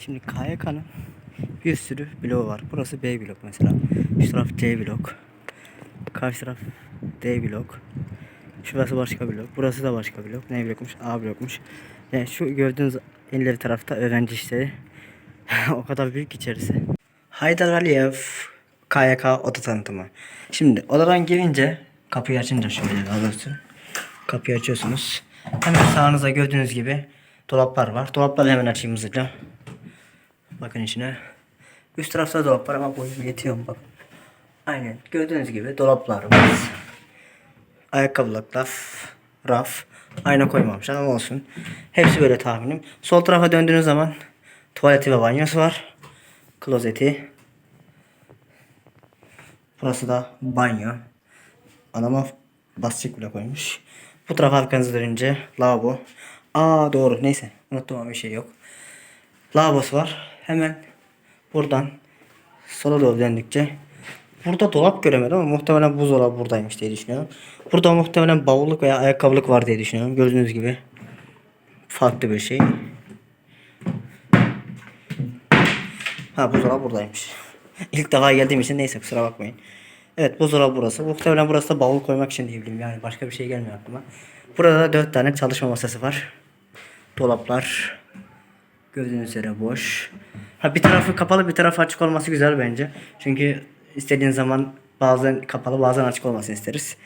Şimdi KYK'nın bir sürü bloğu var. Burası B blok mesela. Şu taraf C blok. Karşı taraf D blok. Şurası başka blok. Burası da başka blok. Ne blokmuş? A blokmuş. Yani şu gördüğünüz ileri tarafta öğrenci işleri. o kadar büyük içerisi. Haydar Aliyev KYK oda tanıtımı. Şimdi odadan girince kapıyı açınca şöyle daha kapıyı açıyorsunuz. Hemen sağınızda gördüğünüz gibi dolaplar var. Dolapları hemen açayım hızlıca. Bakın içine. Üst tarafta dolap var ama boyum yetiyor mu bakın. Aynen gördüğünüz gibi dolaplar var. Ayakkabılıklar, raf, ayna koymamışlar ama olsun. Hepsi böyle tahminim. Sol tarafa döndüğünüz zaman tuvaleti ve banyosu var. Klozeti. Burası da banyo. Anama basacak bile koymuş. Bu tarafa arkanızı dönünce lavabo. Aa doğru neyse unuttum ama bir şey yok. Lavabosu var. Hemen buradan sola doğru döndükçe Burada dolap göremedim ama muhtemelen buzdolabı buradaymış diye düşünüyorum. Burada muhtemelen bavulluk veya ayakkabılık var diye düşünüyorum. Gördüğünüz gibi farklı bir şey. Ha buzdolabı buradaymış. İlk defa geldiğim için neyse kusura bakmayın. Evet buzdolabı burası. Muhtemelen burası da bavul koymak için diyebilirim. Yani başka bir şey gelmiyor aklıma. Burada da 4 tane çalışma masası var. Dolaplar. Gördüğünüz üzere boş. Ha bir tarafı kapalı bir tarafı açık olması güzel bence. Çünkü istediğin zaman bazen kapalı bazen açık olmasını isteriz.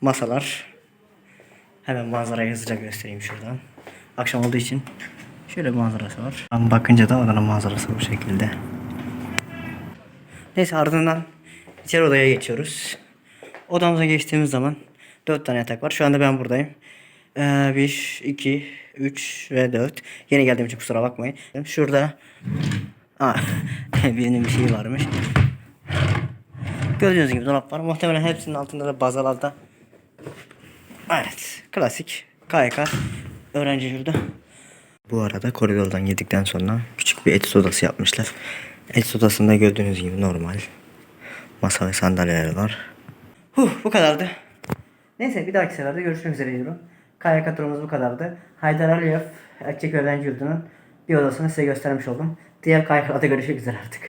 Masalar. Hemen manzarayı hızlıca göstereyim şuradan. Akşam olduğu için şöyle bir manzarası var. Ben bakınca da odanın manzarası bu şekilde. Neyse ardından içeri odaya geçiyoruz. Odamıza geçtiğimiz zaman 4 tane yatak var. Şu anda ben buradayım. Ee, 1, 2, 3 ve 4. Yeni geldiğim için kusura bakmayın. Şurada Aa, birinin bir şeyi varmış. Gördüğünüz gibi dolap var. Muhtemelen hepsinin altında da bazalarda. Evet. Klasik. KYK. Öğrenci yurdu. Bu arada koridordan yedikten sonra küçük bir et odası yapmışlar. Et odasında gördüğünüz gibi normal. Masa ve sandalyeler var. Huh, bu kadardı. Neyse bir dahaki seferde görüşmek üzere diyorum. KYK turumuz bu kadardı. Haydar Aliyev Erkek Öğrenci Yurdu'nun bir odasını size göstermiş oldum. Diğer KYK'da görüşmek üzere artık.